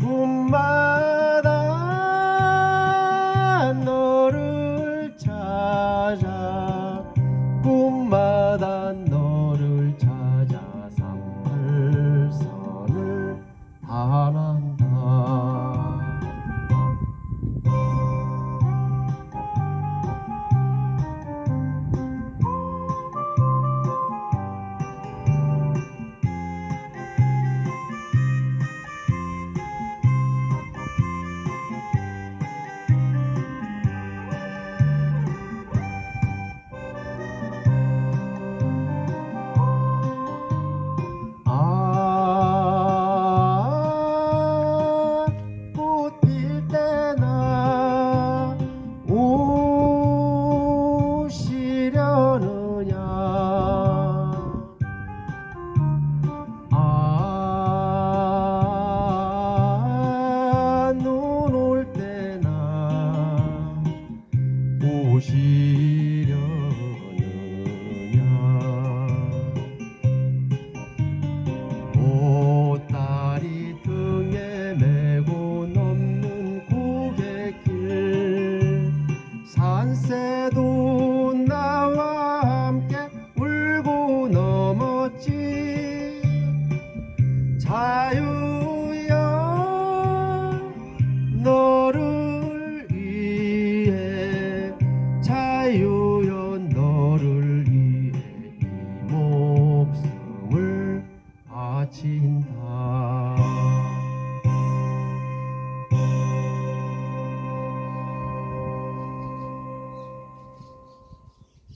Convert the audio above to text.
꿈마다 너를 찾아 꿈마다 너를 찾아 삼팔선을 다한다. 있지. 자유야 너를 위해. 자유여 너를 위해 이 목숨을 바친다.